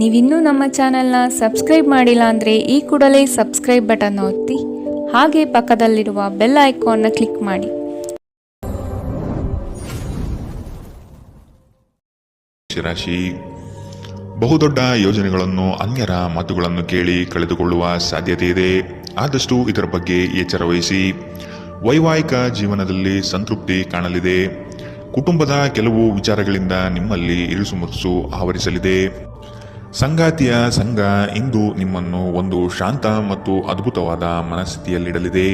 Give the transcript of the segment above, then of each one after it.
ನೀವಿನ್ನೂ ನಮ್ಮ ಚಾನೆಲ್ನ ಸಬ್ಸ್ಕ್ರೈಬ್ ಮಾಡಿಲ್ಲ ಅಂದರೆ ಈ ಕೂಡಲೇ ಸಬ್ಸ್ಕ್ರೈಬ್ ಬಟನ್ ಒತ್ತಿ, ಹಾಗೆ ಪಕ್ಕದಲ್ಲಿರುವ ಬೆಲ್ ಐಕಾನ್ನ ಕ್ಲಿಕ್ ಮಾಡಿ. ರಾಶಿ, ಬಹುದೊಡ್ಡ ಯೋಜನೆಗಳನ್ನು, ಅನ್ಯರ ಮಾತುಗಳನ್ನು ಕೇಳಿ ಕಳೆದುಕೊಳ್ಳುವ ಸಾಧ್ಯತೆ ಇದೆ. ಆದಷ್ಟು ಇದರ ಬಗ್ಗೆ ಎಚ್ಚರ ವಹಿಸಿ. ವೈವಾಹಿಕ ಜೀವನದಲ್ಲಿ ಸಂತೃಪ್ತಿ ಕಾಣಲಿದೆ. ಕುಟುಂಬದ ಕೆಲವು ವಿಚಾರಗಳಿಂದ ನಿಮ್ಮಲ್ಲಿ ಇರುಸುಮುರುಸು ಆವರಿಸಲಿದೆ. ಸಂಗಾತಿಯ ಸಂಘ ಇಂದು ನಿಮ್ಮನ್ನು ಒಂದು ಶಾಂತ ಮತ್ತು ಅದ್ಭುತವಾದ ಮನಸ್ಥಿತಿಯಲ್ಲಿಡಲಿದೆ.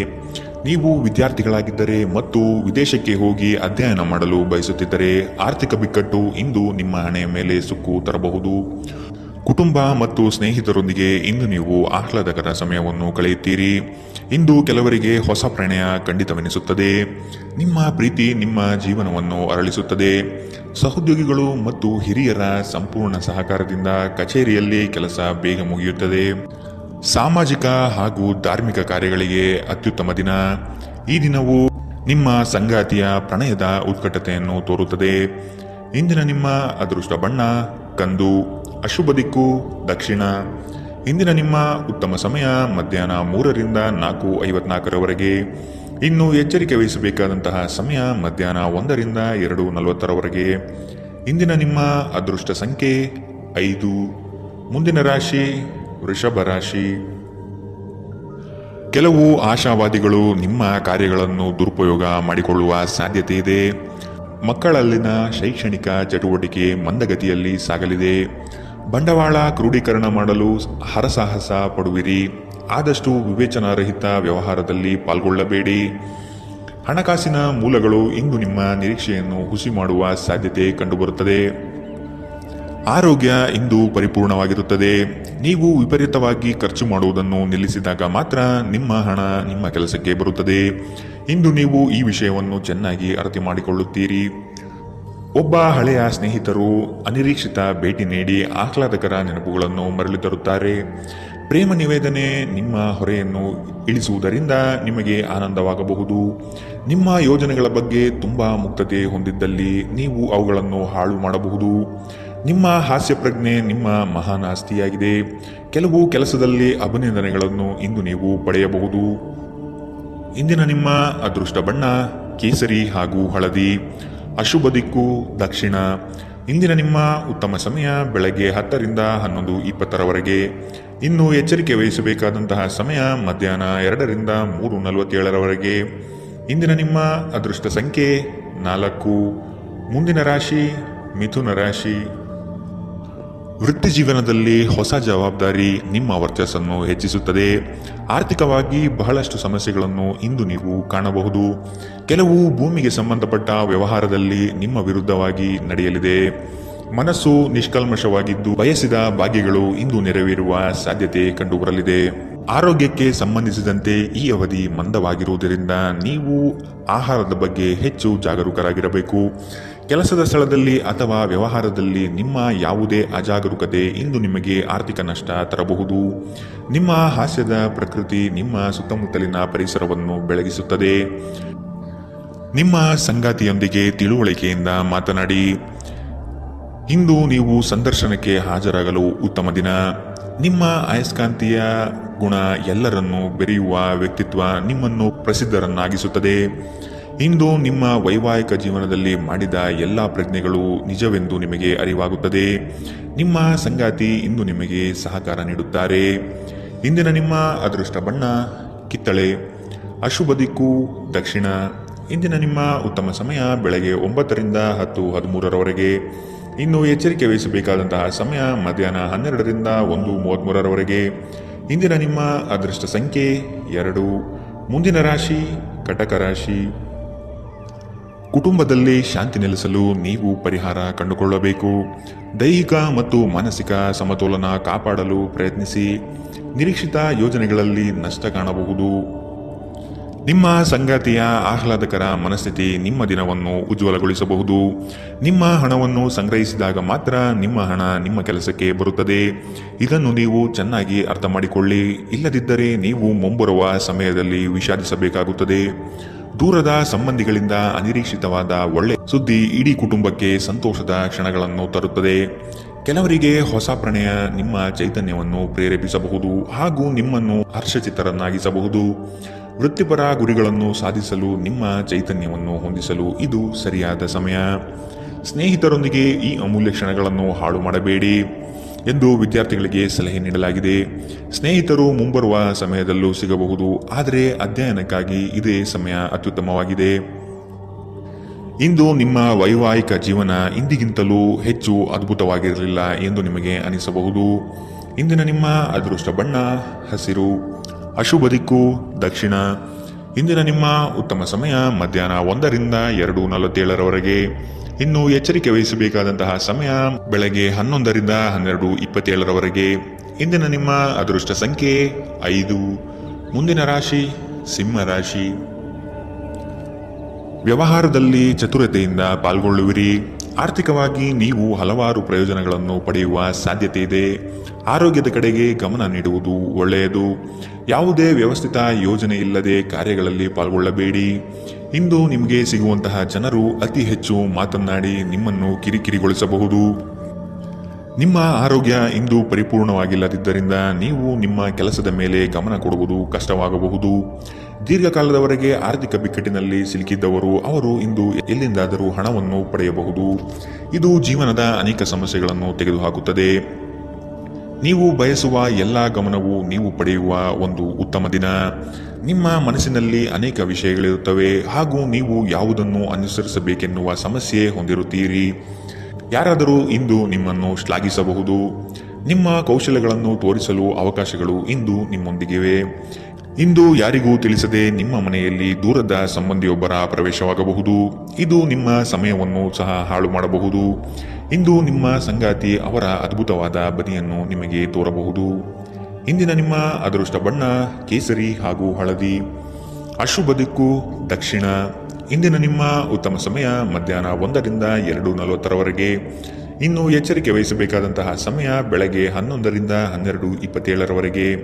ನೀವು ವಿದ್ಯಾರ್ಥಿಗಳಾಗಿದ್ದರೆ ಮತ್ತು ವಿದೇಶಕ್ಕೆ ಹೋಗಿ ಅಧ್ಯಯನ ಮಾಡಲು ಬಯಸುತ್ತಿದ್ದರೆ ಆರ್ಥಿಕ ಬಿಕ್ಕಟ್ಟು ಇಂದು ನಿಮ್ಮ ಹಣೆಯ ಮೇಲೆ ಸುಕ್ಕು ತರಬಹುದು. ಕುಟುಂಬ ಮತ್ತು ಸ್ನೇಹಿತರೊಂದಿಗೆ ಇಂದು ನೀವು ಆಹ್ಲಾದಕರ ಸಮಯವನ್ನು ಕಳೆಯುತ್ತೀರಿ. ಇಂದು ಕೆಲವರಿಗೆ ಹೊಸ ಪ್ರಣಯ ಖಂಡಿತವೆನಿಸುತ್ತದೆ. ನಿಮ್ಮ ಪ್ರೀತಿ ನಿಮ್ಮ ಜೀವನವನ್ನು ಅರಳಿಸುತ್ತದೆ. ಸಹೋದ್ಯೋಗಿಗಳು ಮತ್ತು ಹಿರಿಯರ ಸಂಪೂರ್ಣ ಸಹಕಾರದಿಂದ ಕಚೇರಿಯಲ್ಲಿ ಕೆಲಸ ಬೇಗ ಮುಗಿಯುತ್ತದೆ. ಸಾಮಾಜಿಕ ಹಾಗೂ ಧಾರ್ಮಿಕ ಕಾರ್ಯಗಳಿಗೆ ಅತ್ಯುತ್ತಮ ದಿನ. ಈ ದಿನವು ನಿಮ್ಮ ಸಂಗಾತಿಯ ಪ್ರಣಯದ ಉತ್ಕಟತೆಯನ್ನು ತೋರುತ್ತದೆ. ಇಂದಿನ ನಿಮ್ಮ ಅದೃಷ್ಟ ಬಣ್ಣ, ಕಂದು ಅಶುಭ ದಿಕ್ಕು, ದಕ್ಷಿಣ. ಇಂದಿನ ನಿಮ್ಮ ಉತ್ತಮ ಸಮಯ, ಮಧ್ಯಾಹ್ನ ಮೂರರಿಂದ ನಾಲ್ಕು ಐವತ್ನಾಲ್ಕರವರೆಗೆ. ಇನ್ನು ಎಚ್ಚರಿಕೆ ವಹಿಸಬೇಕಾದಂತಹ ಸಮಯ ಮಧ್ಯಾಹ್ನ ಒಂದರಿಂದ ಎರಡು ನಲವತ್ತರವರೆಗೆ. ಇಂದಿನ ನಿಮ್ಮ ಅದೃಷ್ಟ ಸಂಖ್ಯೆ ಐದು. ಮುಂದಿನ ರಾಶಿ, ವೃಷಭ ರಾಶಿ. ಕೆಲವು ಆಶಾವಾದಿಗಳು ನಿಮ್ಮ ಕಾರ್ಯಗಳನ್ನು ದುರುಪಯೋಗ ಮಾಡಿಕೊಳ್ಳುವ ಸಾಧ್ಯತೆ ಇದೆ. ಮಕ್ಕಳಲ್ಲಿನ ಶೈಕ್ಷಣಿಕ ಚಟುವಟಿಕೆ ಮಂದಗತಿಯಲ್ಲಿ ಸಾಗಲಿದೆ. ಬಂಡವಾಳ ಕ್ರೋಢೀಕರಣ ಮಾಡಲು ಹರಸಾಹಸ ಪಡುವಿರಿ. ಆದಷ್ಟು ವಿವೇಚನಾರಹಿತ ವ್ಯವಹಾರದಲ್ಲಿ ಪಾಲ್ಗೊಳ್ಳಬೇಡಿ. ಹಣಕಾಸಿನ ಮೂಲಗಳು ಇಂದು ನಿಮ್ಮ ನಿರೀಕ್ಷೆಯನ್ನು ಹುಸಿ ಮಾಡುವ ಸಾಧ್ಯತೆ ಕಂಡುಬರುತ್ತದೆ. ಆರೋಗ್ಯ ಇಂದು ಪರಿಪೂರ್ಣವಾಗಿರುತ್ತದೆ. ನೀವು ವಿಪರೀತವಾಗಿ ಖರ್ಚು ಮಾಡುವುದನ್ನು ನಿಲ್ಲಿಸಿದಾಗ ಮಾತ್ರ ನಿಮ್ಮ ಹಣ ನಿಮ್ಮ ಕೆಲಸಕ್ಕೆ ಬರುತ್ತದೆ. ಇಂದು ನೀವು ಈ ವಿಷಯವನ್ನು ಚೆನ್ನಾಗಿ ಅರ್ಥ ಮಾಡಿಕೊಳ್ಳುತ್ತೀರಿ. ಒಬ್ಬ ಹಳೆಯ ಸ್ನೇಹಿತರು ಅನಿರೀಕ್ಷಿತ ಭೇಟಿ ನೀಡಿ ಆಹ್ಲಾದಕರ ನೆನಪುಗಳನ್ನು ಮರಳಿ ತರುತ್ತಾರೆ. ಪ್ರೇಮ ನಿವೇದನೆ ನಿಮ್ಮ ಹೊರೆಯನ್ನು ಇಳಿಸುವುದರಿಂದ ನಿಮಗೆ ಆನಂದವಾಗಬಹುದು. ನಿಮ್ಮ ಯೋಜನೆಗಳ ಬಗ್ಗೆ ತುಂಬ ಮುಕ್ತತೆ ಹೊಂದಿದ್ದಲ್ಲಿ ನೀವು ಅವುಗಳನ್ನು ಹಾಳು ಮಾಡಬಹುದು. ನಿಮ್ಮ ಹಾಸ್ಯ ಪ್ರಜ್ಞೆ ನಿಮ್ಮ ಮಹಾನ್ ಆಸ್ತಿಯಾಗಿದೆ. ಕೆಲವು ಕೆಲಸದಲ್ಲಿ ಅಭಿನಂದನೆಗಳನ್ನು ಇಂದು ನೀವು ಪಡೆಯಬಹುದು. ಇಂದಿನ ನಿಮ್ಮ ಅದೃಷ್ಟ ಬಣ್ಣ, ಕೇಸರಿ ಹಾಗೂ ಹಳದಿ. ಅಶುಭ ದಿಕ್ಕು, ದಕ್ಷಿಣ. ಇಂದಿನ ನಿಮ್ಮ ಉತ್ತಮ ಸಮಯ, ಬೆಳಗ್ಗೆ ಹತ್ತರಿಂದ ಹನ್ನೊಂದು ಇಪ್ಪತ್ತರವರೆಗೆ. ಇನ್ನು ಎಚ್ಚರಿಕೆ ವಹಿಸಬೇಕಾದಂತಹ ಸಮಯ ಮಧ್ಯಾಹ್ನ ಎರಡರಿಂದ ಮೂರು ನಲವತ್ತೇಳರವರೆಗೆ. ಇಂದಿನ ನಿಮ್ಮ ಅದೃಷ್ಟ ಸಂಖ್ಯೆ ನಾಲ್ಕು. ಮುಂದಿನ ರಾಶಿ ಮಿಥುನ ರಾಶಿ. ವೃತ್ತಿ ಜೀವನದಲ್ಲಿ ಹೊಸ ಜವಾಬ್ದಾರಿ ನಿಮ್ಮ ವರ್ಚಸ್ಸನ್ನು ಹೆಚ್ಚಿಸುತ್ತದೆ. ಆರ್ಥಿಕವಾಗಿ ಬಹಳಷ್ಟು ಸಮಸ್ಯೆಗಳನ್ನು ಇಂದು ನೀವು ಕಾಣಬಹುದು. ಕೆಲವು ಭೂಮಿಗೆ ಸಂಬಂಧಪಟ್ಟ ವ್ಯವಹಾರದಲ್ಲಿ ನಿಮ್ಮ ವಿರುದ್ಧವಾಗಿ ನಡೆಯಲಿದೆ. ಮನಸ್ಸು ನಿಷ್ಕಲ್ಮಶವಾಗಿದ್ದು ಬಯಸಿದ ಭಾಗ್ಯಗಳು ಇಂದು ನೆರವೇರುವ ಸಾಧ್ಯತೆ ಕಂಡುಬರಲಿದೆ. ಆರೋಗ್ಯಕ್ಕೆ ಸಂಬಂಧಿಸಿದಂತೆ ಈ ಅವಧಿ ಮಂದವಾಗಿರುವುದರಿಂದ ನೀವು ಆಹಾರದ ಬಗ್ಗೆ ಹೆಚ್ಚು ಜಾಗರೂಕರಾಗಿರಬೇಕು. ಕೆಲಸದ ಸ್ಥಳದಲ್ಲಿ ಅಥವಾ ವ್ಯವಹಾರದಲ್ಲಿ ನಿಮ್ಮ ಯಾವುದೇ ಅಜಾಗರೂಕತೆ ಇಂದು ನಿಮಗೆ ಆರ್ಥಿಕ ನಷ್ಟ ತರಬಹುದು. ನಿಮ್ಮ ಹಾಸ್ಯದ ಪ್ರಕೃತಿ ನಿಮ್ಮ ಸುತ್ತಮುತ್ತಲಿನ ಪರಿಸರವನ್ನು ಬೆಳಗಿಸುತ್ತದೆ. ನಿಮ್ಮ ಸಂಗಾತಿಯೊಂದಿಗೆ ತಿಳುವಳಿಕೆಯಿಂದ ಮಾತನಾಡಿ. ಇಂದು ನೀವು ಸಂದರ್ಶನಕ್ಕೆ ಹಾಜರಾಗಲು ಉತ್ತಮ ದಿನ. ನಿಮ್ಮ ಅಯಸ್ಕಾಂತೀಯ ಗುಣ ಎಲ್ಲರನ್ನು ಬೆರೆಯುವ ವ್ಯಕ್ತಿತ್ವ ನಿಮ್ಮನ್ನು ಪ್ರಸಿದ್ಧರನ್ನಾಗಿಸುತ್ತದೆ. ಇಂದು ನಿಮ್ಮ ವೈವಾಹಿಕ ಜೀವನದಲ್ಲಿ ಮಾಡಿದ ಎಲ್ಲ ಪ್ರಜ್ಞೆಗಳು ನಿಜವೆಂದು ನಿಮಗೆ ಅರಿವಾಗುತ್ತದೆ. ನಿಮ್ಮ ಸಂಗಾತಿ ಇಂದು ನಿಮಗೆ ಸಹಕಾರ ನೀಡುತ್ತಾರೆ. ಇಂದಿನ ನಿಮ್ಮ ಅದೃಷ್ಟ ಬಣ್ಣ, ಕಿತ್ತಳೆ, ಅಶುಭ ದಿಕ್ಕು, ದಕ್ಷಿಣ. ಇಂದಿನ ನಿಮ್ಮ ಉತ್ತಮ ಸಮಯ ಬೆಳಗ್ಗೆ ಒಂಬತ್ತರಿಂದ ಹತ್ತು ಹದಿಮೂರರವರೆಗೆ. ಇನ್ನು ಎಚ್ಚರಿಕೆ ವಹಿಸಬೇಕಾದಂತಹ ಸಮಯ ಮಧ್ಯಾಹ್ನ ಹನ್ನೆರಡರಿಂದ ಒಂದು ಮೂವತ್ತ್ಮೂರರವರೆಗೆ ಇಂದಿನ ನಿಮ್ಮ ಅದೃಷ್ಟ ಸಂಖ್ಯೆ ಎರಡು. ಮುಂದಿನ ರಾಶಿ, ಕಟಕ ರಾಶಿ. ಕುಟುಂಬದಲ್ಲಿ ಶಾಂತಿ ನೆಲೆಸಲು ನೀವು ಪರಿಹಾರ ಕಂಡುಕೊಳ್ಳಬೇಕು. ದೈಹಿಕ ಮತ್ತು ಮಾನಸಿಕ ಸಮತೋಲನ ಕಾಪಾಡಲು ಪ್ರಯತ್ನಿಸಿ. ನಿರೀಕ್ಷಿತ ಯೋಜನೆಗಳಲ್ಲಿ ನಷ್ಟ ಕಾಣಬಹುದು. ನಿಮ್ಮ ಸಂಗಾತಿಯ ಆಹ್ಲಾದಕರ ಮನಸ್ಥಿತಿ ನಿಮ್ಮ ದಿನವನ್ನು ಉಜ್ವಲಗೊಳಿಸಬಹುದು. ನಿಮ್ಮ ಹಣವನ್ನು ಸಂಗ್ರಹಿಸಿದಾಗ ಮಾತ್ರ ನಿಮ್ಮ ಹಣ ನಿಮ್ಮ ಕೆಲಸಕ್ಕೆ ಬರುತ್ತದೆ. ಇದನ್ನು ನೀವು ಚೆನ್ನಾಗಿ ಅರ್ಥ ಮಾಡಿಕೊಳ್ಳಿ. ಇಲ್ಲದಿದ್ದರೆ ನೀವು ಮುಂಬರುವ ಸಮಯದಲ್ಲಿ ವಿಷಾದಿಸಬೇಕಾಗುತ್ತದೆ. ದೂರದ ಸಂಬಂಧಿಗಳಿಂದ ಅನಿರೀಕ್ಷಿತವಾದ ಒಳ್ಳೆ ಸುದ್ದಿ ಇಡೀ ಕುಟುಂಬಕ್ಕೆ ಸಂತೋಷದ ಕ್ಷಣಗಳನ್ನು ತರುತ್ತದೆ. ಕೆಲವರಿಗೆ ಹೊಸ ಪ್ರಣಯ ನಿಮ್ಮ ಚೈತನ್ಯವನ್ನು ಪ್ರೇರೇಪಿಸಬಹುದು ಹಾಗೂ ನಿಮ್ಮನ್ನು ಹರ್ಷಚಿತ್ತರನ್ನಾಗಿಸಬಹುದು. ವೃತ್ತಿಪರ ಗುರಿಗಳನ್ನು ಸಾಧಿಸಲು ನಿಮ್ಮ ಚೈತನ್ಯವನ್ನು ಹೊಂದಿಸಲು ಇದು ಸರಿಯಾದ ಸಮಯ. ಸ್ನೇಹಿತರೊಂದಿಗೆ ಈ ಅಮೂಲ್ಯ ಕ್ಷಣಗಳನ್ನು ಹಾಳು ಮಾಡಬೇಡಿ ಎಂದು ವಿದ್ಯಾರ್ಥಿಗಳಿಗೆ ಸಲಹೆ ನೀಡಲಾಗಿದೆ. ಸ್ನೇಹಿತರು ಮುಂಬರುವ ಸಮಯದಲ್ಲೂ ಸಿಗಬಹುದು, ಆದರೆ ಅಧ್ಯಯನಕ್ಕಾಗಿ ಇದೇ ಸಮಯ ಅತ್ಯುತ್ತಮವಾಗಿದೆ. ಇಂದು ನಿಮ್ಮ ವೈವಾಹಿಕ ಜೀವನ ಇಂದಿಗಿಂತಲೂ ಹೆಚ್ಚು ಅದ್ಭುತವಾಗಿರಲಿಲ್ಲ ಎಂದು ನಿಮಗೆ ಅನಿಸಬಹುದು. ಇಂದಿನ ನಿಮ್ಮ ಅದೃಷ್ಟ ಬಣ್ಣ, ಹಸಿರು. ಅಶುಭ ದಿಕ್ಕು, ದಕ್ಷಿಣ. ಇಂದಿನ ನಿಮ್ಮ ಉತ್ತಮ ಸಮಯ ಮಧ್ಯಾಹ್ನ ಒಂದರಿಂದ ಎರಡು ನಲವತ್ತೇಳರವರೆಗೆ. ಇನ್ನು ಎಚ್ಚರಿಕೆ ವಹಿಸಬೇಕಾದಂತಹ ಸಮಯ ಬೆಳಗ್ಗೆ ಹನ್ನೊಂದರಿಂದ ಹನ್ನೆರಡು ಇಪ್ಪತ್ತೇಳರವರೆಗೆ. ಇಂದಿನ ನಿಮ್ಮ ಅದೃಷ್ಟ ಸಂಖ್ಯೆ ಐದು. ಮುಂದಿನ ರಾಶಿ ಸಿಂಹ ರಾಶಿ. ವ್ಯವಹಾರದಲ್ಲಿ ಚತುರತೆಯಿಂದ ಪಾಲ್ಗೊಳ್ಳುವಿರಿ. ಆರ್ಥಿಕವಾಗಿ ನೀವು ಹಲವಾರು ಪ್ರಯೋಜನಗಳನ್ನು ಪಡೆಯುವ ಸಾಧ್ಯತೆ ಇದೆ. ಆರೋಗ್ಯದ ಕಡೆಗೆ ಗಮನ ನೀಡುವುದು ಒಳ್ಳೆಯದು. ಯಾವುದೇ ವ್ಯವಸ್ಥಿತ ಯೋಜನೆ ಇಲ್ಲದೆ ಕಾರ್ಯಗಳಲ್ಲಿ ಪಾಲ್ಗೊಳ್ಳಬೇಡಿ. ಇಂದು ನಿಮಗೆ ಸಿಗುವಂತಹ ಜನರು ಅತಿ ಹೆಚ್ಚು ಮಾತನಾಡಿ ನಿಮ್ಮನ್ನು ಕಿರಿಕಿರಿಗೊಳಿಸಬಹುದು. ನಿಮ್ಮ ಆರೋಗ್ಯ ಇಂದು ಪರಿಪೂರ್ಣವಾಗಿಲ್ಲದಿದ್ದರಿಂದ ನೀವು ನಿಮ್ಮ ಕೆಲಸದ ಮೇಲೆ ಗಮನ ಕೊಡುವುದು ಕಷ್ಟವಾಗಬಹುದು. ದೀರ್ಘಕಾಲದವರೆಗೆ ಆರ್ಥಿಕ ಬಿಕ್ಕಟ್ಟಿನಲ್ಲಿ ಸಿಲುಕಿದ್ದವರು ಅವರು ಇಂದು ಎಲ್ಲಿಂದಾದರೂ ಹಣವನ್ನು ಪಡೆಯಬಹುದು. ಇದು ಜೀವನದ ಅನೇಕ ಸಮಸ್ಯೆಗಳನ್ನು ತೆಗೆದುಹಾಕುತ್ತದೆ. ನೀವು ಬಯಸುವ ಎಲ್ಲ ಗಮನವು ನೀವು ಪಡೆಯುವ ಒಂದು ಉತ್ತಮ ದಿನ. ನಿಮ್ಮ ಮನಸ್ಸಿನಲ್ಲಿ ಅನೇಕ ವಿಷಯಗಳಿರುತ್ತವೆ, ಹಾಗೂ ನೀವು ಯಾವುದನ್ನು ಅನುಸರಿಸಬೇಕೆನ್ನುವ ಸಮಸ್ಯೆ ಹೊಂದಿರುತ್ತೀರಿ. ಯಾರಾದರೂ ಇಂದು ನಿಮ್ಮನ್ನು ಶ್ಲಾಘಿಸಬಹುದು. ನಿಮ್ಮ ಕೌಶಲ್ಯಗಳನ್ನು ತೋರಿಸಲು ಅವಕಾಶಗಳು ಇಂದು ನಿಮ್ಮೊಂದಿಗಿವೆ. ಇಂದು ಯಾರಿಗೂ ತಿಳಿಸದೆ ನಿಮ್ಮ ಮನೆಯಲ್ಲಿ ದೂರದ ಸಂಬಂಧಿಯೊಬ್ಬರ ಪ್ರವೇಶವಾಗಬಹುದು. ಇದು ನಿಮ್ಮ ಸಮಯವನ್ನು ಸಹ ಹಾಳು ಮಾಡಬಹುದು. ಇಂದು ನಿಮ್ಮ ಸಂಗಾತಿ ಅವರ ಅದ್ಭುತವಾದ ಬದಿಯನ್ನು ನಿಮಗೆ ತೋರಬಹುದು. ಇಂದಿನ ನಿಮ್ಮ ಅದೃಷ್ಟ ಬಣ್ಣ, ಕೇಸರಿ ಹಾಗೂ ಹಳದಿ. ಅಶುಭ ದಿಕ್ಕು, ದಕ್ಷಿಣ. ಇಂದಿನ ನಿಮ್ಮ ಉತ್ತಮ ಸಮಯ ಮಧ್ಯಾಹ್ನ ಒಂದರಿಂದ ಎರಡು ನಲವತ್ತರವರೆಗೆ. ಇನ್ನು ಎಚ್ಚರಿಕೆ ವಹಿಸಬೇಕಾದಂತಹ ಸಮಯ ಬೆಳಗ್ಗೆ ಹನ್ನೊಂದರಿಂದ ಹನ್ನೆರಡು ಇಪ್ಪತ್ತೇಳರವರೆಗೆ.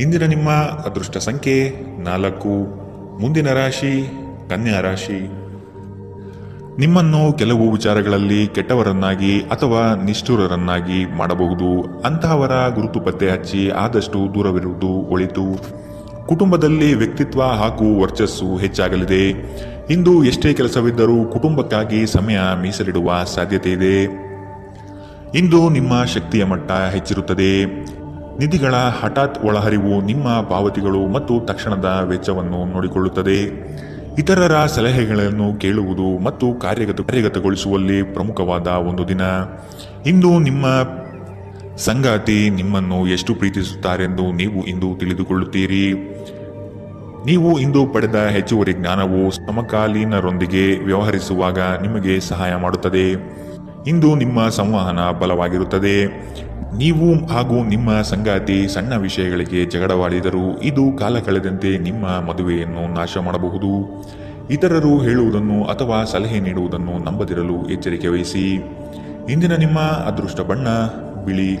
ಇಂದಿನ ನಿಮ್ಮ ಅದೃಷ್ಟ ಸಂಖ್ಯೆ ನಾಲ್ಕು, ಮುಂದಿನ ರಾಶಿ, ಕನ್ಯಾ ರಾಶಿ. ನಿಮ್ಮನ್ನು ಕೆಲವು ವಿಚಾರಗಳಲ್ಲಿ ಕೆಟ್ಟವರನ್ನಾಗಿ ಅಥವಾ ನಿಷ್ಠುರರನ್ನಾಗಿ ಮಾಡಬಹುದು. ಅಂತಹವರ ಗುರುತು ಪತ್ತೆ ಹಚ್ಚಿ ಆದಷ್ಟು ದೂರವಿರುವುದು ಒಳಿತು. ಕುಟುಂಬದಲ್ಲಿ ವ್ಯಕ್ತಿತ್ವ ಹಾಗೂ ವರ್ಚಸ್ಸು ಹೆಚ್ಚಾಗಲಿದೆ. ಇಂದು ಎಷ್ಟೇ ಕೆಲಸವಿದ್ದರೂ ಕುಟುಂಬಕ್ಕಾಗಿ ಸಮಯ ಮೀಸಲಿಡುವ ಸಾಧ್ಯತೆ ಇದೆ ಇಂದು ನಿಮ್ಮ ಶಕ್ತಿಯ ಮಟ್ಟ ಹೆಚ್ಚಿರುತ್ತದೆ. ನಿಧಿಗಳ ಹಠಾತ್ ಒಳಹರಿವು ನಿಮ್ಮ ಪಾವತಿಗಳು ಮತ್ತು ತಕ್ಷಣದ ವೆಚ್ಚವನ್ನು ನೋಡಿಕೊಳ್ಳುತ್ತದೆ. ಇತರರ ಸಲಹೆಗಳನ್ನು ಕೇಳುವುದು ಮತ್ತು ಕಾರ್ಯಗತ, ಕಾರ್ಯಗತಗೊಳಿಸುವಲ್ಲಿ ಪ್ರಮುಖವಾದ ಒಂದು ದಿನ. ಇಂದು ನಿಮ್ಮ ಸಂಗಾತಿ ನಿಮ್ಮನ್ನು ಎಷ್ಟು ಪ್ರೀತಿಸುತ್ತಾರೆಂದು ನೀವು ಇಂದು ತಿಳಿದುಕೊಳ್ಳುತ್ತೀರಿ. ನೀವು ಇಂದು ಪಡೆದ ಹೆಚ್ಚುವರಿ ಜ್ಞಾನವು ಸಮಕಾಲೀನರೊಂದಿಗೆ ವ್ಯವಹರಿಸುವಾಗ ನಿಮಗೆ ಸಹಾಯ ಮಾಡುತ್ತದೆ. ಇಂದು ನಿಮ್ಮ ಸಂವಹನ ಬಲವಾಗಿರುತ್ತದೆ. ನೀವು ಹಾಗೂ ನಿಮ್ಮ ಸಂಗಾತಿ ಸಣ್ಣ ವಿಷಯಗಳಿಗೆ ಜಗಳವಾಡಿದರೂ ಇದು ಕಾಲ ಕಳೆದಂತೆ ನಿಮ್ಮ ಮದುವೆಯನ್ನು ನಾಶ ಮಾಡಬಹುದು. ಇತರರು ಹೇಳುವುದನ್ನು ಅಥವಾ ಸಲಹೆ ನೀಡುವುದನ್ನು ನಂಬದಿರಲು ಎಚ್ಚರಿಕೆ ವಹಿಸಿ. ಇಂದಿನ ನಿಮ್ಮ ಅದೃಷ್ಟ ಬಣ್ಣ, ಬಿಳಿ,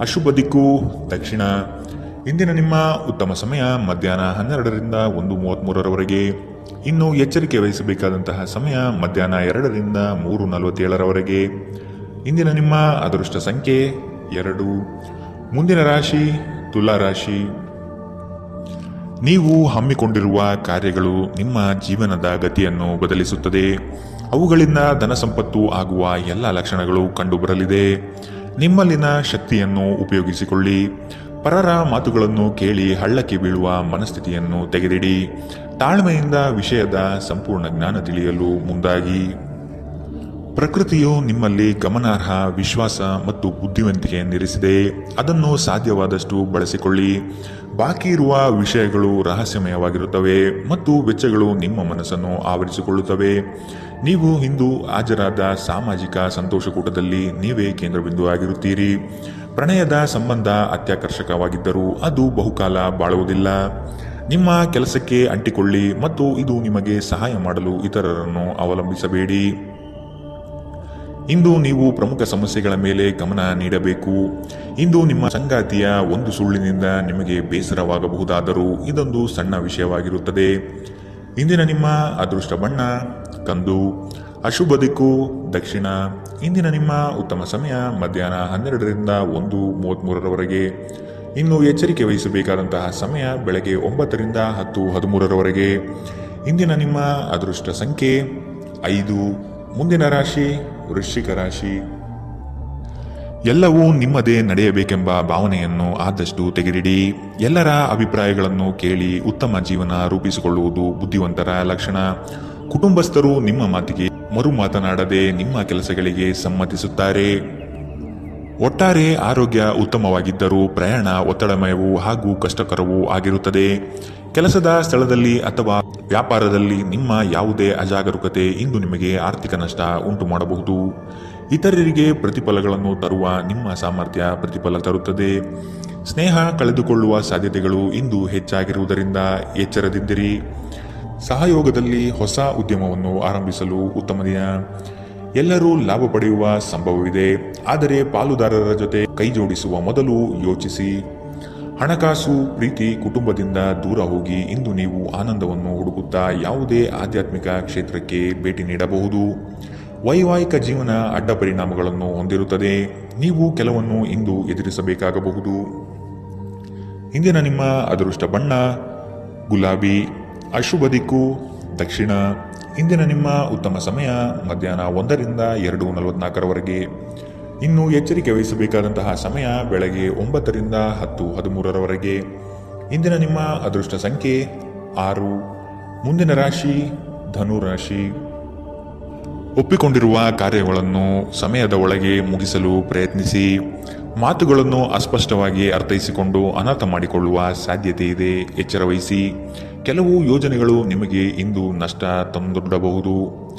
ಅಶುಭ ದಿಕ್ಕು, ದಕ್ಷಿಣ. ಇಂದಿನ ನಿಮ್ಮ ಉತ್ತಮ ಸಮಯ ಮಧ್ಯಾಹ್ನ ಹನ್ನೆರಡರಿಂದ ಒಂದು ಮೂವತ್ತ್ಮೂರರವರೆಗೆ ಇನ್ನು ಎಚ್ಚರಿಕೆ ವಹಿಸಬೇಕಾದಂತಹ ಸಮಯ ಮಧ್ಯಾಹ್ನ ಎರಡರಿಂದ ಮೂರು ನಲವತ್ತೇಳರವರೆಗೆ. ಇಂದಿನ ನಿಮ್ಮ ಅದೃಷ್ಟ ಸಂಖ್ಯೆ ಎರಡು. ಮುಂದಿನ ರಾಶಿ, ತುಲಾ ರಾಶಿ. ನೀವು ಹಮ್ಮಿಕೊಂಡಿರುವ ಕಾರ್ಯಗಳು ನಿಮ್ಮ ಜೀವನದ ಗತಿಯನ್ನು ಬದಲಿಸುತ್ತದೆ. ಅವುಗಳಿಂದ ಧನ ಸಂಪತ್ತು ಆಗುವ ಎಲ್ಲ ಲಕ್ಷಣಗಳು ಕಂಡುಬರಲಿದೆ. ನಿಮ್ಮಲ್ಲಿನ ಶಕ್ತಿಯನ್ನು ಉಪಯೋಗಿಸಿಕೊಳ್ಳಿ. ಪರರ ಮಾತುಗಳನ್ನು ಕೇಳಿ ಹಳ್ಳಕ್ಕೆ ಬೀಳುವ ಮನಸ್ಥಿತಿಯನ್ನು ತೆಗೆದಿಡಿ. ತಾಳ್ಮೆಯಿಂದ ವಿಷಯದ ಸಂಪೂರ್ಣ ಜ್ಞಾನ ತಿಳಿಯಲು ಮುಂದಾಗಿ. ಪ್ರಕೃತಿಯು ನಿಮ್ಮಲ್ಲಿ ಗಮನಾರ್ಹ ವಿಶ್ವಾಸ ಮತ್ತು ಬುದ್ಧಿವಂತಿಕೆಯನ್ನಿರಿಸಿದೆ ಅದನ್ನು ಸಾಧ್ಯವಾದಷ್ಟು ಬಳಸಿಕೊಳ್ಳಿ. ಬಾಕಿ ಇರುವ ವಿಷಯಗಳು ರಹಸ್ಯಮಯವಾಗಿರುತ್ತವೆ ಮತ್ತು ವೆಚ್ಚಗಳು ನಿಮ್ಮ ಮನಸ್ಸನ್ನು ಆವರಿಸಿಕೊಳ್ಳುತ್ತವೆ. ನೀವು ಇಂದು ಹಾಜರಾದ ಸಾಮಾಜಿಕ ಸಂತೋಷಕೂಟದಲ್ಲಿ ನೀವೇ ಕೇಂದ್ರಬಿಂದು ಆಗಿರುತ್ತೀರಿ. ಪ್ರಣಯದ ಸಂಬಂಧ ಅತ್ಯಾಕರ್ಷಕವಾಗಿದ್ದರೂ ಅದು ಬಹುಕಾಲ ಬಾಳುವುದಿಲ್ಲ. ನಿಮ್ಮ ಕೆಲಸಕ್ಕೆ ಅಂಟಿಕೊಳ್ಳಿ ಮತ್ತು ಇದು ನಿಮಗೆ ಸಹಾಯ ಮಾಡಲು ಇತರರನ್ನು ಅವಲಂಬಿಸಬೇಡಿ. ಇಂದು ನೀವು ಪ್ರಮುಖ ಸಮಸ್ಯೆಗಳ ಮೇಲೆ ಗಮನ ನೀಡಬೇಕು. ಇಂದು ನಿಮ್ಮ ಸಂಗಾತಿಯ ಒಂದು ಸುಳ್ಳಿನಿಂದ ನಿಮಗೆ ಬೇಸರವಾಗಬಹುದಾದರೂ ಇದೊಂದು ಸಣ್ಣ ವಿಷಯವಾಗಿರುತ್ತದೆ. ಇಂದಿನ ನಿಮ್ಮ ಅದೃಷ್ಟ ಬಣ್ಣ, ಕಂದು, ಅಶುಭ ದಿಕ್ಕು, ದಕ್ಷಿಣ. ಇಂದಿನ ನಿಮ್ಮ ಉತ್ತಮ ಸಮಯ ಮಧ್ಯಾಹ್ನ ಹನ್ನೆರಡರಿಂದ ಒಂದು ಮೂವತ್ತ್ಮೂರರವರೆಗೆ ಇನ್ನು ಎಚ್ಚರಿಕೆ ವಹಿಸಬೇಕಾದಂತಹ ಸಮಯ ಬೆಳಗ್ಗೆ ಒಂಬತ್ತರಿಂದ ಹತ್ತು ಹದಿಮೂರರವರೆಗೆ. ಇಂದಿನ ನಿಮ್ಮ ಅದೃಷ್ಟ ಸಂಖ್ಯೆ ಐದು. ಮುಂದಿನ ರಾಶಿ ವೃಶ್ಚಿಕ ರಾಶಿ ಎಲ್ಲವೂ ನಿಮ್ಮದೇ ನಡೆಯಬೇಕೆಂಬ ಭಾವನೆಯನ್ನು ಆದಷ್ಟು ತೆಗೆದಿಡಿ. ಎಲ್ಲರ ಅಭಿಪ್ರಾಯಗಳನ್ನು ಕೇಳಿ ಉತ್ತಮ ಜೀವನ ರೂಪಿಸಿಕೊಳ್ಳುವುದು ಬುದ್ಧಿವಂತರ ಲಕ್ಷಣ. ಕುಟುಂಬಸ್ಥರು ನಿಮ್ಮ ಮಾತಿಗೆ ಮರು ಮಾತನಾಡದೆ ನಿಮ್ಮ ಕೆಲಸಗಳಿಗೆ ಸಮ್ಮತಿಸುತ್ತಾರೆ. ಒಟ್ಟಾರೆ ಆರೋಗ್ಯ ಉತ್ತಮವಾಗಿದ್ದರೂ ಪ್ರಯಾಣ ಒತ್ತಡಮಯವೂ ಹಾಗೂ ಕಷ್ಟಕರವೂ ಆಗಿರುತ್ತದೆ. ಕೆಲಸದ ಸ್ಥಳದಲ್ಲಿ ಅಥವಾ ವ್ಯಾಪಾರದಲ್ಲಿ ನಿಮ್ಮ ಯಾವುದೇ ಅಜಾಗರೂಕತೆ ಇಂದು ನಿಮಗೆ ಆರ್ಥಿಕ ನಷ್ಟ ಉಂಟು ಮಾಡಬಹುದು. ಇತರರಿಗೆ ಪ್ರತಿಫಲಗಳನ್ನು ತರುವ ನಿಮ್ಮ ಸಾಮರ್ಥ್ಯ ಪ್ರತಿಫಲ ತರುತ್ತದೆ. ಸ್ನೇಹ ಕಳೆದುಕೊಳ್ಳುವ ಸಾಧ್ಯತೆಗಳು ಇಂದು ಹೆಚ್ಚಾಗಿರುವುದರಿಂದ ಎಚ್ಚರದಿದ್ದಿರಿ ಸಹಯೋಗದಲ್ಲಿ ಹೊಸ ಉದ್ಯಮವನ್ನು ಆರಂಭಿಸಲು ಉತ್ತಮ ದಿನ. ಎಲ್ಲರೂ ಲಾಭ ಪಡೆಯುವ ಸಂಭವವಿದೆ. ಆದರೆ ಪಾಲುದಾರರ ಜೊತೆ ಕೈಜೋಡಿಸುವ ಮೊದಲು ಯೋಚಿಸಿ. ಹಣಕಾಸು, ಪ್ರೀತಿ, ಕುಟುಂಬದಿಂದ ದೂರ ಹೋಗಿ ಇಂದು ನೀವು ಆನಂದವನ್ನು ಹುಡುಕುತ್ತಾ ಯಾವುದೇ ಆಧ್ಯಾತ್ಮಿಕ ಕ್ಷೇತ್ರಕ್ಕೆ ಭೇಟಿ ನೀಡಬಹುದು. ವೈವಾಹಿಕ ಜೀವನ ಅಡ್ಡ ಪರಿಣಾಮಗಳನ್ನು ಹೊಂದಿರುತ್ತದೆ. ನೀವು ಕೆಲವನ್ನು ಇಂದು ಎದುರಿಸಬೇಕಾಗಬಹುದು. ಇಂದಿನ ನಿಮ್ಮ ಅದೃಷ್ಟ ಬಣ್ಣ, ಗುಲಾಬಿ, ಅಶುಭ ದಿಕ್ಕು, ದಕ್ಷಿಣ. ಇಂದಿನ ನಿಮ್ಮ ಉತ್ತಮ ಸಮಯ ಮಧ್ಯಾಹ್ನ ಒಂದರಿಂದ ಎರಡು ನಲವತ್ನಾಲ್ಕರವರೆಗೆ. ಇನ್ನು ಎಚ್ಚರಿಕೆ ವಹಿಸಬೇಕಾದಂತಹ ಸಮಯ ಬೆಳಗ್ಗೆ ಒಂಬತ್ತರಿಂದ ಹತ್ತು ಹದಿಮೂರರವರೆಗೆ. ಇಂದಿನ ನಿಮ್ಮ ಅದೃಷ್ಟ ಸಂಖ್ಯೆ ಆರು. ಮುಂದಿನ ರಾಶಿ ಧನು ರಾಶಿ ಒಪ್ಪಿಕೊಂಡಿರುವ ಕಾರ್ಯಗಳನ್ನು ಸಮಯದ ಒಳಗೆ ಮುಗಿಸಲು ಪ್ರಯತ್ನಿಸಿ. ಮಾತುಗಳನ್ನು ಅಸ್ಪಷ್ಟವಾಗಿ ಅರ್ಥೈಸಿಕೊಂಡು ಅನರ್ಥ ಮಾಡಿಕೊಳ್ಳುವ ಸಾಧ್ಯತೆ ಇದೆ. ಎಚ್ಚರವಹಿಸಿ ಕೆಲವು ಯೋಜನೆಗಳು ನಿಮಗೆ ಇಂದು ನಷ್ಟ ತಂದೊಡ್ಡಬಹುದು.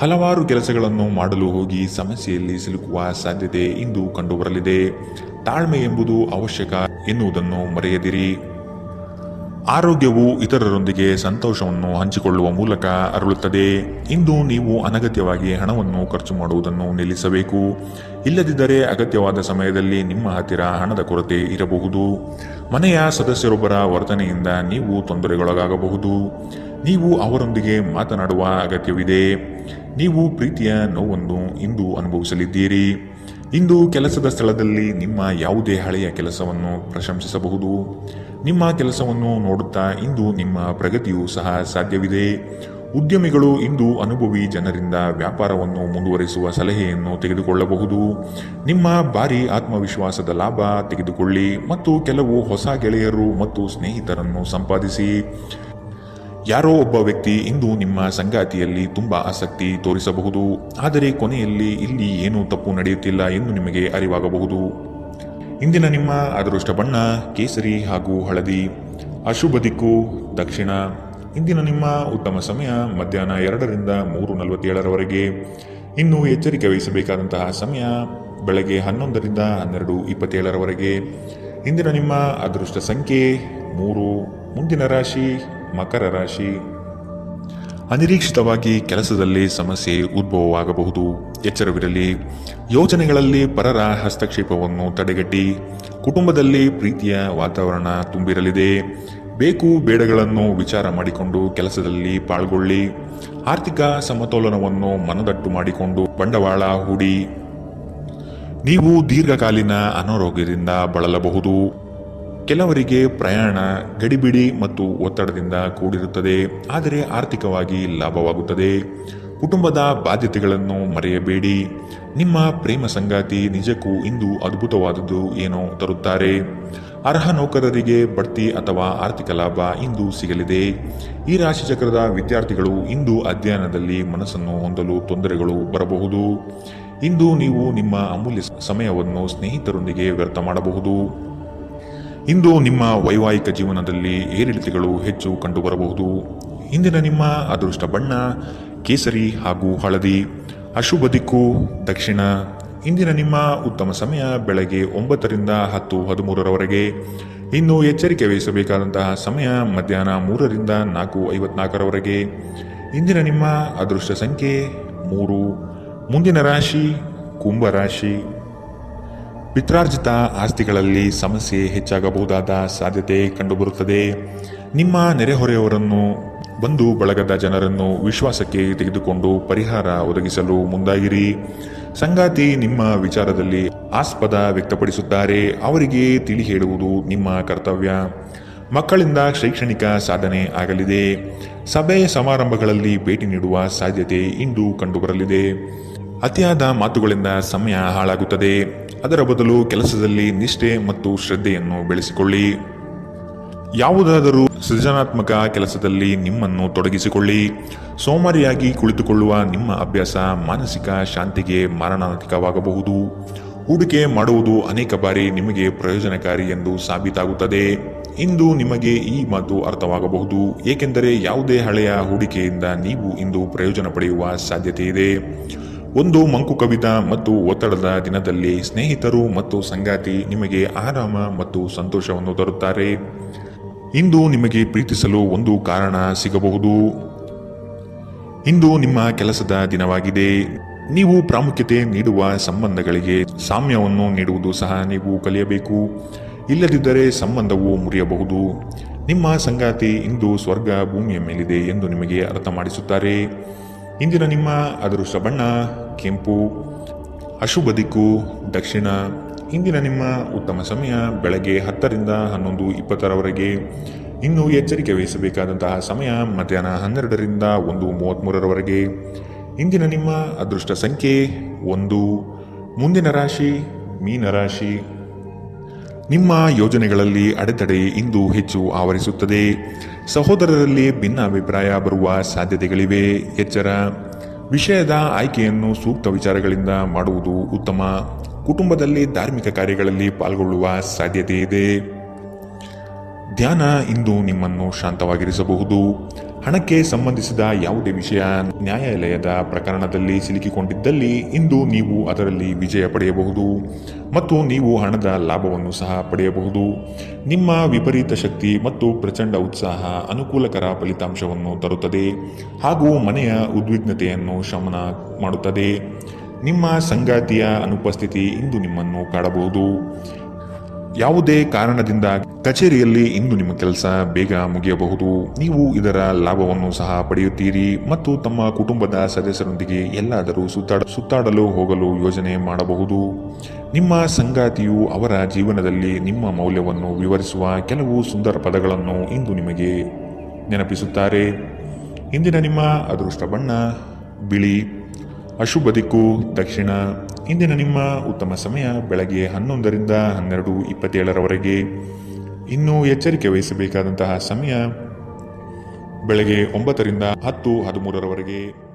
ಹಲವಾರು ಕೆಲಸಗಳನ್ನು ಮಾಡಲು ಹೋಗಿ ಸಮಸ್ಯೆಯಲ್ಲಿ ಸಿಲುಕುವ ಸಾಧ್ಯತೆ ಇಂದು ಕಂಡುಬರಲಿದೆ. ತಾಳ್ಮೆ ಎಂಬುದು ಅವಶ್ಯಕ ಎನ್ನುವುದನ್ನು ಮರೆಯದಿರಿ. ಆರೋಗ್ಯವು ಇತರರೊಂದಿಗೆ ಸಂತೋಷವನ್ನು ಹಂಚಿಕೊಳ್ಳುವ ಮೂಲಕ ಅರಳುತ್ತದೆ. ಇಂದು ನೀವು ಅನಗತ್ಯವಾಗಿ ಹಣವನ್ನು ಖರ್ಚು ಮಾಡುವುದನ್ನು ನಿಲ್ಲಿಸಬೇಕು. ಇಲ್ಲದಿದ್ದರೆ ಅಗತ್ಯವಾದ ಸಮಯದಲ್ಲಿ ನಿಮ್ಮ ಹತ್ತಿರ ಹಣದ ಕೊರತೆ ಇರಬಹುದು. ಮನೆಯ ಸದಸ್ಯರೊಬ್ಬರ ವರ್ತನೆಯಿಂದ ನೀವು ತೊಂದರೆಗೊಳಗಾಗಬಹುದು. ನೀವು ಅವರೊಂದಿಗೆ ಮಾತನಾಡುವ ಅಗತ್ಯವಿದೆ. ನೀವು ಪ್ರೀತಿಯ ನೋವನ್ನು ಇಂದು ಅನುಭವಿಸಲಿದ್ದೀರಿ. ಇಂದು ಕೆಲಸದ ಸ್ಥಳದಲ್ಲಿ ನಿಮ್ಮ ಯಾವುದೇ ಹಳೆಯ ಕೆಲಸವನ್ನು ಪ್ರಶಂಸಿಸಬಹುದು. ನಿಮ್ಮ ಕೆಲಸವನ್ನು ನೋಡುತ್ತಾ ಇಂದು ನಿಮ್ಮ ಪ್ರಗತಿಯೂ ಸಹ ಸಾಧ್ಯವಿದೆ. ಉದ್ಯಮಿಗಳು ಇಂದು ಅನುಭವಿ ಜನರಿಂದ ವ್ಯಾಪಾರವನ್ನು ಮುಂದುವರಿಸುವ ಸಲಹೆಯನ್ನು ತೆಗೆದುಕೊಳ್ಳಬಹುದು. ನಿಮ್ಮ ಭಾರಿ ಆತ್ಮವಿಶ್ವಾಸದ ಲಾಭ ತೆಗೆದುಕೊಳ್ಳಿ ಮತ್ತು ಕೆಲವು ಹೊಸ ಗೆಳೆಯರು ಮತ್ತು ಸ್ನೇಹಿತರನ್ನು ಸಂಪಾದಿಸಿ. ಯಾರೋ ಒಬ್ಬ ವ್ಯಕ್ತಿ ಇಂದು ನಿಮ್ಮ ಸಂಗಾತಿಯಲ್ಲಿ ತುಂಬಾ ಆಸಕ್ತಿ ತೋರಿಸಬಹುದು. ಆದರೆ ಕೊನೆಯಲ್ಲಿ ಇಲ್ಲಿ ಏನೂ ತಪ್ಪು ನಡೆಯುತ್ತಿಲ್ಲ ಎಂದು ನಿಮಗೆ ಅರಿವಾಗಬಹುದು. ಇಂದಿನ ನಿಮ್ಮ ಅದೃಷ್ಟ ಬಣ್ಣ, ಕೇಸರಿ ಹಾಗೂ ಹಳದಿ. ಅಶುಭ ದಿಕ್ಕು, ದಕ್ಷಿಣ. ಇಂದಿನ ನಿಮ್ಮ ಉತ್ತಮ ಸಮಯ ಮಧ್ಯಾಹ್ನ ಎರಡರಿಂದ ಮೂರು ನಲವತ್ತೇಳರವರೆಗೆ. ಇನ್ನು ಎಚ್ಚರಿಕೆ ವಹಿಸಬೇಕಾದಂತಹ ಸಮಯ ಬೆಳಗ್ಗೆ ಹನ್ನೊಂದರಿಂದ ಹನ್ನೆರಡು ಇಪ್ಪತ್ತೇಳರವರೆಗೆ. ಇಂದಿನ ನಿಮ್ಮ ಅದೃಷ್ಟ ಸಂಖ್ಯೆ ಮೂರು. ಮುಂದಿನ ರಾಶಿ ಮಕರ ರಾಶಿ. ಅನಿರೀಕ್ಷಿತವಾಗಿ ಕೆಲಸದಲ್ಲಿ ಸಮಸ್ಯೆ ಉದ್ಭವವಾಗಬಹುದು. ಎಚ್ಚರವಿರಲಿ. ಯೋಜನೆಗಳಲ್ಲಿ ಪರರ ಹಸ್ತಕ್ಷೇಪವನ್ನು ತಡೆಗಟ್ಟಿ. ಕುಟುಂಬದಲ್ಲಿ ಪ್ರೀತಿಯ ವಾತಾವರಣ ತುಂಬಿರಲಿದೆ. ಬೇಕು ಬೇಡಗಳನ್ನು ವಿಚಾರ ಮಾಡಿಕೊಂಡು ಕೆಲಸದಲ್ಲಿ ಪಾಲ್ಗೊಳ್ಳಿ. ಆರ್ಥಿಕ ಸಮತೋಲನವನ್ನು ಮನದಟ್ಟು ಮಾಡಿಕೊಂಡು ಬಂಡವಾಳ ಹೂಡಿ. ನೀವು ದೀರ್ಘಕಾಲೀನ ಅನಾರೋಗ್ಯದಿಂದ ಬಳಲಬಹುದು. ಕೆಲವರಿಗೆ ಪ್ರಯಾಣ ಗಡಿಬಿಡಿ ಮತ್ತು ಒತ್ತಡದಿಂದ ಕೂಡಿರುತ್ತದೆ, ಆದರೆ ಆರ್ಥಿಕವಾಗಿ ಲಾಭವಾಗುತ್ತದೆ. ಕುಟುಂಬದ ಬಾಧ್ಯತೆಗಳನ್ನು ಮರೆಯಬೇಡಿ. ನಿಮ್ಮ ಪ್ರೇಮ ಸಂಗಾತಿ ನಿಜಕ್ಕೂ ಇಂದು ಅದ್ಭುತವಾದದ್ದು ಏನೋ ತರುತ್ತಾರೆ. ಅರ್ಹ ನೌಕರರಿಗೆ ಬಡ್ತಿ ಅಥವಾ ಆರ್ಥಿಕ ಲಾಭ ಇಂದು ಸಿಗಲಿದೆ. ಈ ರಾಶಿ ಚಕ್ರದ ವಿದ್ಯಾರ್ಥಿಗಳು ಇಂದು ಅಧ್ಯಯನದಲ್ಲಿ ಮನಸ್ಸನ್ನು ಹೊಂದಲು ತೊಂದರೆಗಳು ಬರಬಹುದು. ಇಂದು ನೀವು ನಿಮ್ಮ ಅಮೂಲ್ಯ ಸಮಯವನ್ನು ಸ್ನೇಹಿತರೊಂದಿಗೆ ವ್ಯರ್ಥ ಮಾಡಬಹುದು. ಇಂದು ನಿಮ್ಮ ವೈವಾಹಿಕ ಜೀವನದಲ್ಲಿ ಏರಿಳಿತಗಳು ಹೆಚ್ಚು ಕಂಡುಬರಬಹುದು. ಇಂದಿನ ನಿಮ್ಮ ಅದೃಷ್ಟ ಬಣ್ಣ, ಕೇಸರಿ ಹಾಗೂ ಹಳದಿ, ಅಶುಭ ದಿಕ್ಕು, ದಕ್ಷಿಣ. ಇಂದಿನ ನಿಮ್ಮ ಉತ್ತಮ ಸಮಯ ಬೆಳಗ್ಗೆ ಒಂಬತ್ತರಿಂದ ಹತ್ತು ಹದಿಮೂರರವರೆಗೆ. ಇನ್ನು ಎಚ್ಚರಿಕೆ ವಹಿಸಬೇಕಾದಂತಹ ಸಮಯ ಮಧ್ಯಾಹ್ನ ಮೂರರಿಂದ ನಾಲ್ಕು ಐವತ್ನಾಲ್ಕರವರೆಗೆ. ಇಂದಿನ ನಿಮ್ಮ ಅದೃಷ್ಟ ಸಂಖ್ಯೆ ಮೂರು. ಮುಂದಿನ ರಾಶಿ ಕುಂಭರಾಶಿ ಪಿತ್ರಾರ್ಜಿತ ಆಸ್ತಿಗಳಲ್ಲಿ ಸಮಸ್ಯೆ ಹೆಚ್ಚಾಗಬಹುದಾದ ಸಾಧ್ಯತೆ ಕಂಡುಬರುತ್ತದೆ. ನಿಮ್ಮ ನೆರೆಹೊರೆಯವರನ್ನು, ಬಂಧು ಬಳಗದ ಜನರನ್ನು ವಿಶ್ವಾಸಕ್ಕೆ ತೆಗೆದುಕೊಂಡು ಪರಿಹಾರ ಒದಗಿಸಲು ಮುಂದಾಗಿರಿ. ಸಂಗಾತಿ ನಿಮ್ಮ ವಿಚಾರದಲ್ಲಿ ಆಸ್ಪದ ವ್ಯಕ್ತಪಡಿಸುತ್ತಾರೆ. ಅವರಿಗೆ ತಿಳಿ ಹೇಳುವುದು ನಿಮ್ಮ ಕರ್ತವ್ಯ. ಮಕ್ಕಳಿಂದ ಶೈಕ್ಷಣಿಕ ಸಾಧನೆ ಆಗಲಿದೆ. ಸಭೆ ಸಮಾರಂಭಗಳಲ್ಲಿ ಭೇಟಿ ನೀಡುವ ಸಾಧ್ಯತೆ ಇಂದು ಕಂಡುಬರಲಿದೆ. ಅತಿಯಾದ ಮಾತುಗಳಿಂದ ಸಮಯ ಹಾಳಾಗುತ್ತದೆ. ಅದರ ಬದಲು ಕೆಲಸದಲ್ಲಿ ನಿಷ್ಠೆ ಮತ್ತು ಶ್ರದ್ಧೆಯನ್ನು ಬೆಳೆಸಿಕೊಳ್ಳಿ. ಯಾವುದಾದರೂ ಸೃಜನಾತ್ಮಕ ಕೆಲಸದಲ್ಲಿ ನಿಮ್ಮನ್ನು ತೊಡಗಿಸಿಕೊಳ್ಳಿ. ಸೋಮಾರಿಯಾಗಿ ಕುಳಿತುಕೊಳ್ಳುವ ನಿಮ್ಮ ಅಭ್ಯಾಸ ಮಾನಸಿಕ ಶಾಂತಿಗೆ ಮಾರಣಾಂತಿಕವಾಗಬಹುದು. ಹೂಡಿಕೆ ಮಾಡುವುದು ಅನೇಕ ಬಾರಿ ನಿಮಗೆ ಪ್ರಯೋಜನಕಾರಿ ಎಂದು ಸಾಬೀತಾಗುತ್ತದೆ. ಇಂದು ನಿಮಗೆ ಈ ಮಾತು ಅರ್ಥವಾಗಬಹುದು. ಏಕೆಂದರೆ ಯಾವುದೇ ಹಳೆಯ ಹೂಡಿಕೆಯಿಂದ ನೀವು ಇಂದು ಪ್ರಯೋಜನ ಪಡೆಯುವ ಸಾಧ್ಯತೆ ಇದೆ ಒಂದು ಮಂಕು ಕವಿತ ಮತ್ತು ಒತ್ತಡದ ದಿನದಲ್ಲಿ ಸ್ನೇಹಿತರು ಮತ್ತು ಸಂಗಾತಿ ನಿಮಗೆ ಆರಾಮ ಮತ್ತು ಸಂತೋಷವನ್ನು ತರುತ್ತಾರೆ. ಇಂದು ನಿಮಗೆ ಪ್ರೀತಿಸಲು ಒಂದು ಕಾರಣ ಸಿಗಬಹುದು. ಇಂದು ನಿಮ್ಮ ಕೆಲಸದ ದಿನವಾಗಿದೆ. ನೀವು ಪ್ರಾಮುಖ್ಯತೆ ನೀಡುವ ಸಂಬಂಧಗಳಿಗೆ ಸಾಮ್ಯವನ್ನು ನೀಡುವುದು ಸಹ ನೀವು ಕಲಿಯಬೇಕು. ಇಲ್ಲದಿದ್ದರೆ ಸಂಬಂಧವು ಮುರಿಯಬಹುದು. ನಿಮ್ಮ ಸಂಗಾತಿ ಇಂದು ಸ್ವರ್ಗ ಭೂಮಿಯ ಮೇಲಿದೆ ಎಂದು ನಿಮಗೆ ಅರ್ಥ ಮಾಡಿಸುತ್ತಾರೆ ಇಂದಿನ ನಿಮ್ಮ ಅದೃಷ್ಟ ಬಣ್ಣ, ಕೆಂಪು, ಅಶುಭ ದಿಕ್ಕು, ದಕ್ಷಿಣ ಇಂದಿನ ನಿಮ್ಮ ಉತ್ತಮ ಸಮಯ, ಬೆಳಗ್ಗೆ ಹತ್ತರಿಂದ ಹನ್ನೊಂದು ಇಪ್ಪತ್ತರವರೆಗೆ ಇನ್ನು ಎಚ್ಚರಿಕೆ ವಹಿಸಬೇಕಾದಂತಹ ಸಮಯ, ಮಧ್ಯಾಹ್ನ ಹನ್ನೆರಡರಿಂದ ಒಂದು ಮೂವತ್ತ್ಮೂರರವರೆಗೆ ಇಂದಿನ ನಿಮ್ಮ ಅದೃಷ್ಟ ಸಂಖ್ಯೆ, ಒಂದು, ಮುಂದಿನ ರಾಶಿ ಮೀನರಾಶಿ ನಿಮ್ಮ ಯೋಜನೆಗಳಲ್ಲಿ ಅಡೆತಡೆ ಇಂದು ಹೆಚ್ಚು ಆವರಿಸುತ್ತದೆ. ಸಹೋದರರಲ್ಲಿ ಭಿನ್ನಾಭಿಪ್ರಾಯ ಬರುವ ಸಾಧ್ಯತೆಗಳಿವೆ. ಎಚ್ಚರ. ವಿಷಯದ ಆಯ್ಕೆಯನ್ನು ಸೂಕ್ತ ವಿಚಾರಗಳಿಂದ ಮಾಡುವುದು ಉತ್ತಮ. ಕುಟುಂಬದಲ್ಲಿ ಧಾರ್ಮಿಕ ಕಾರ್ಯಗಳಲ್ಲಿ ಪಾಲ್ಗೊಳ್ಳುವ ಸಾಧ್ಯತೆ ಇದೆ ಧ್ಯಾನ ಇಂದು ನಿಮ್ಮನ್ನು ಶಾಂತವಾಗಿರಿಸಬಹುದು. ಹಣಕ್ಕೆ ಸಂಬಂಧಿಸಿದ ಯಾವುದೇ ವಿಷಯ ನ್ಯಾಯಾಲಯದ ಪ್ರಕರಣದಲ್ಲಿ ಸಿಲುಕಿಕೊಂಡಿದ್ದಲ್ಲಿ ಇಂದು ನೀವು ಅದರಲ್ಲಿ ವಿಜಯ ಪಡೆಯಬಹುದು. ಮತ್ತು ನೀವು ಹಣದ ಲಾಭವನ್ನು ಸಹ ಪಡೆಯಬಹುದು. ನಿಮ್ಮ ವಿಪರೀತ ಶಕ್ತಿ ಮತ್ತು ಪ್ರಚಂಡ ಉತ್ಸಾಹ ಅನುಕೂಲಕರ ಫಲಿತಾಂಶವನ್ನು ತರುತ್ತದೆ. ಹಾಗೂ ಮನೆಯ ಉದ್ವಿಗ್ನತೆಯನ್ನು ಶಮನ ಮಾಡುತ್ತದೆ. ನಿಮ್ಮ ಸಂಗಾತಿಯ ಅನುಪಸ್ಥಿತಿ ಇಂದು ನಿಮ್ಮನ್ನು ಕಾಡಬಹುದು. ಯಾವುದೇ ಕಾರಣದಿಂದ ಕಚೇರಿಯಲ್ಲಿ ಇಂದು ನಿಮ್ಮ ಕೆಲಸ ಬೇಗ ಮುಗಿಯಬಹುದು. ನೀವು ಇದರ ಲಾಭವನ್ನು ಸಹ ಪಡೆಯುತ್ತೀರಿ ಮತ್ತು ತಮ್ಮ ಕುಟುಂಬದ ಸದಸ್ಯರೊಂದಿಗೆ ಎಲ್ಲಾದರೂ ಸುತ್ತಾಡ, ಸುತ್ತಾಡಲು ಹೋಗಲು ಯೋಜನೆ ಮಾಡಬಹುದು. ನಿಮ್ಮ ಸಂಗಾತಿಯು ಅವರ ಜೀವನದಲ್ಲಿ ನಿಮ್ಮ ಮೌಲ್ಯವನ್ನು ವಿವರಿಸುವ ಕೆಲವು ಸುಂದರ ಪದಗಳನ್ನು ಇಂದು ನಿಮಗೆ ನೆನಪಿಸುತ್ತಾರೆ. ಇಂದಿನ ನಿಮ್ಮ ಅದೃಷ್ಟ ಬಣ್ಣ, ಬಿಳಿ ಅಶುಭ ದಿಕ್ಕು ದಕ್ಷಿಣ. ಇಂದಿನ ನಿಮ್ಮ ಉತ್ತಮ ಸಮಯ ಬೆಳಗ್ಗೆ ಹನ್ನೊಂದರಿಂದ ಹನ್ನೆರಡು ಇಪ್ಪತ್ತೇಳರವರೆಗೆ. ಇನ್ನೂ ಎಚ್ಚರಿಕೆ ವಹಿಸಬೇಕಾದಂತಹ ಸಮಯ ಬೆಳಗ್ಗೆ ಒಂಬತ್ತರಿಂದ ಹತ್ತು ಹದಿಮೂರರವರೆಗೆ.